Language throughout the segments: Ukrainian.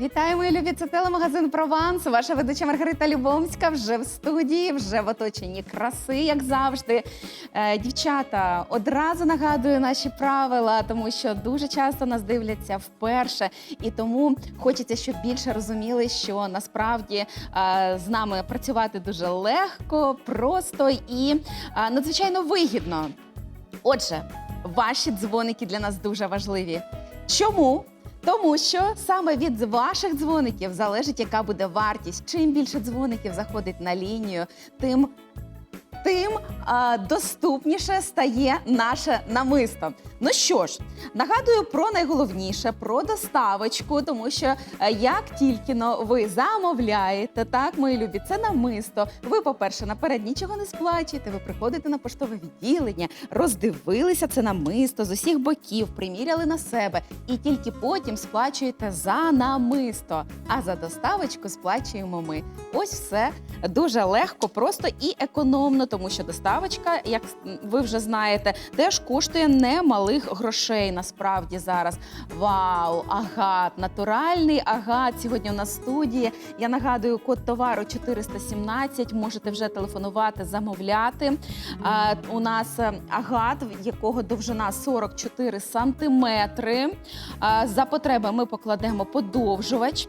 Вітаю, мої любі! Це телемагазин Прованс. Ваша ведуча Маргарита Любомська вже в студії, вже в оточенні краси, як завжди. Е, дівчата, одразу нагадую наші правила, тому що дуже часто нас дивляться вперше, і тому хочеться, щоб більше розуміли, що насправді е, з нами працювати дуже легко, просто і е, надзвичайно вигідно. Отже, ваші дзвоники для нас дуже важливі. Чому? Тому що саме від ваших дзвоників залежить, яка буде вартість. Чим більше дзвоників заходить на лінію, тим. Тим доступніше стає наше намисто. Ну що ж, нагадую про найголовніше про доставочку, тому що е, як тільки но ви замовляєте, так, мої любі, це намисто. Ви, по-перше, наперед нічого не сплачуєте. Ви приходите на поштове відділення, роздивилися це намисто з усіх боків, приміряли на себе, і тільки потім сплачуєте за намисто. А за доставочку сплачуємо ми. Ось все дуже легко, просто і економно, тому що доставочка, як ви вже знаєте, теж коштує немалих грошей. Насправді зараз. Вау, агат, натуральний агат. Сьогодні у нас студії. Я нагадую, код товару 417. Можете вже телефонувати, замовляти. А, у нас е, агат, якого довжина 44 сантиметри. А, за потреби ми покладемо подовжувач.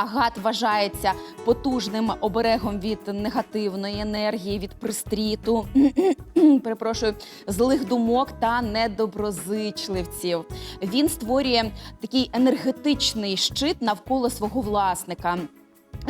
Агат вважається потужним оберегом від негативної енергії, від пристріту, перепрошую, злих думок та недоброзичливців. Він створює такий енергетичний щит навколо свого власника.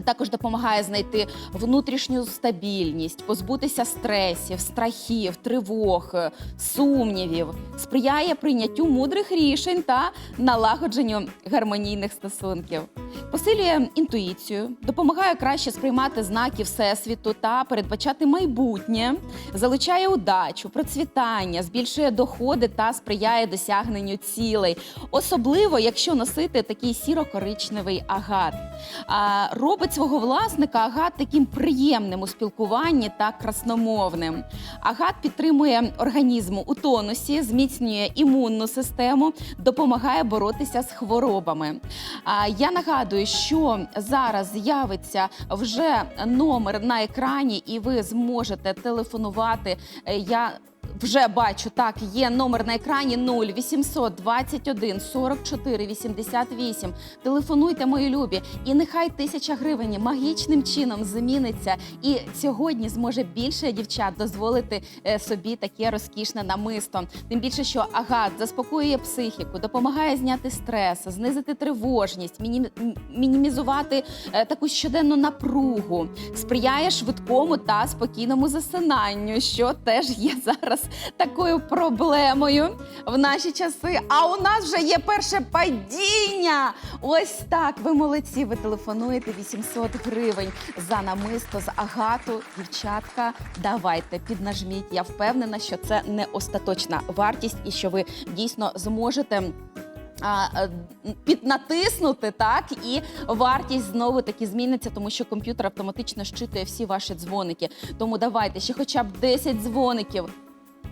Також допомагає знайти внутрішню стабільність, позбутися стресів, страхів, тривог, сумнівів, сприяє прийняттю мудрих рішень та налагодженню гармонійних стосунків, посилює інтуїцію, допомагає краще сприймати знаки всесвіту та передбачати майбутнє, залучає удачу, процвітання, збільшує доходи та сприяє досягненню цілей, особливо якщо носити такий сіро-коричневий агат. А, робить свого власника агат таким приємним у спілкуванні та красномовним. Агат підтримує організм у тонусі, зміцнює імунну систему, допомагає боротися з хворобами. А, я нагадую, що зараз з'явиться вже номер на екрані, і ви зможете телефонувати. Е, Я вже бачу, так, є номер на екрані 0800 21 44 88. Телефонуйте, мої любі, і нехай тисяча гривень магічним чином зміниться. І сьогодні зможе більше дівчат дозволити е, собі таке розкішне намисто. Тим більше, що агат заспокоює психіку, допомагає зняти стрес, знизити тривожність, міні- мінімізувати е, таку щоденну напругу, сприяє швидкому та спокійному засинанню, що теж є зараз такою проблемою в наші часи. А у нас вже є перше падіння. Ось так. Ви молодці. Ви телефонуєте 800 гривень за намисто з агату. Дівчатка, давайте піднажміть. Я впевнена, що це не остаточна вартість і що ви дійсно зможете. Е, піднатиснути так і вартість знову таки зміниться, тому що комп'ютер автоматично щитує всі ваші дзвоники. Тому давайте ще хоча б 10 дзвоників.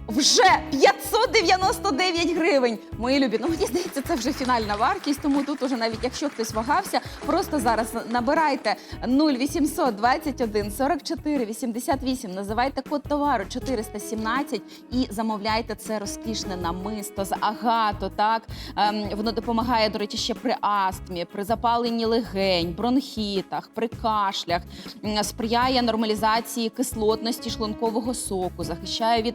Вже 599 гривень. Мої любі, ну мені здається, це вже фінальна вартість. Тому тут уже навіть якщо хтось вагався, просто зараз набирайте 0800 21 44 88, називайте код товару 417 і замовляйте це розкішне намисто з агату. Так Ем, воно допомагає, до речі, ще при астмі, при запаленні легень, бронхітах, при кашлях, сприяє нормалізації кислотності шлункового соку, захищає від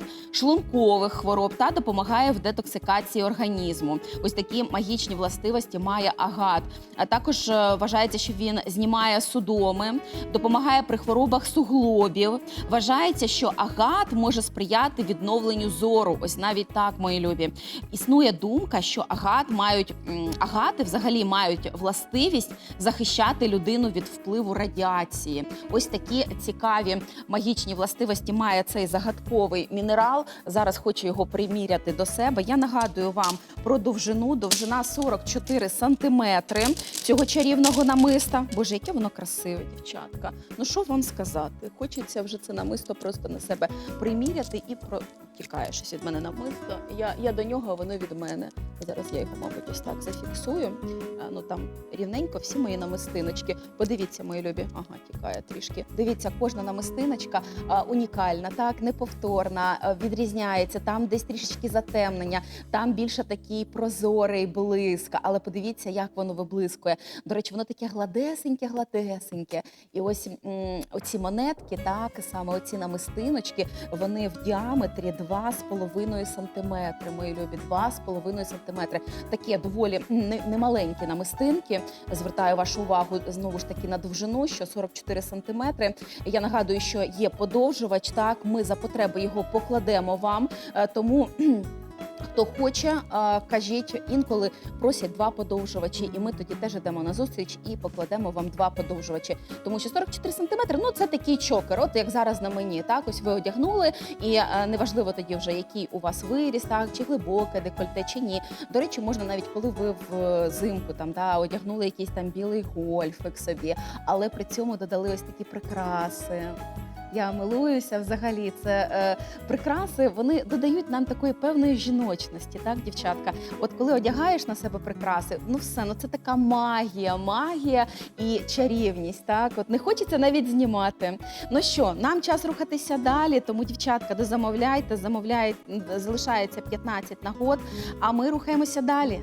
шлункових хвороб та допомагає в детоксикації організму. Ось такі магічні властивості має агат. А також е, вважається, що він знімає судоми, допомагає при хворобах суглобів. Вважається, що агат може сприяти відновленню зору. Ось навіть так, мої любі. Існує думка, що агат мають агати взагалі мають властивість захищати людину від впливу радіації. Ось такі цікаві магічні властивості має цей загадковий мінерал зараз хочу його приміряти до себе. Я нагадую вам про довжину. Довжина 44 сантиметри цього чарівного намиста. Боже, яке воно красиве, дівчатка. Ну що вам сказати? Хочеться вже це намисто просто на себе приміряти і про тікає щось від мене намисто. Я, я до нього, а воно від мене. Зараз я його, мабуть, ось так зафіксую. А, Ну там рівненько всі мої намистиночки. Подивіться, мої любі. Ага, тікає трішки. Дивіться, кожна намистиночка а, унікальна, так неповторна, а, відрізняється. Там десь трішечки затемнення, там більше такий прозорий блиск. Але подивіться, як воно виблискує. До речі, воно таке гладесеньке, гладесеньке. І ось м, оці монетки, так саме оці намистиночки, вони в діаметрі 2,5 сантиметри. Мої любі, 2,5 сантиметри. Такі доволі не- немаленькі намистинки. Звертаю вашу увагу знову ж таки на довжину, що 44 сантиметри. Я нагадую, що є подовжувач. Так, ми за потреби його покладемо вам. Е, Тому. Хто хоче, е, кажіть, інколи просять два подовжувачі, і ми тоді теж йдемо на зустріч і покладемо вам два подовжувачі. Тому що 44 сантиметри, ну це такий чокер, от як зараз на мені. Так, ось ви одягнули, і е, неважливо тоді вже який у вас виріс, так чи глибоке декольте, чи ні. До речі, можна навіть коли ви взимку там да одягнули якийсь там білий гольфик собі, але при цьому додали ось такі прикраси. Я милуюся взагалі. Це е, прикраси, вони додають нам такої певної жіночності, так, дівчатка. От коли одягаєш на себе прикраси, ну все, ну це така магія, магія і чарівність. Так, от не хочеться навіть знімати. Ну що, нам час рухатися далі, тому дівчатка, дозамовляйте, замовляйте, залишається 15 нагод, а ми рухаємося далі.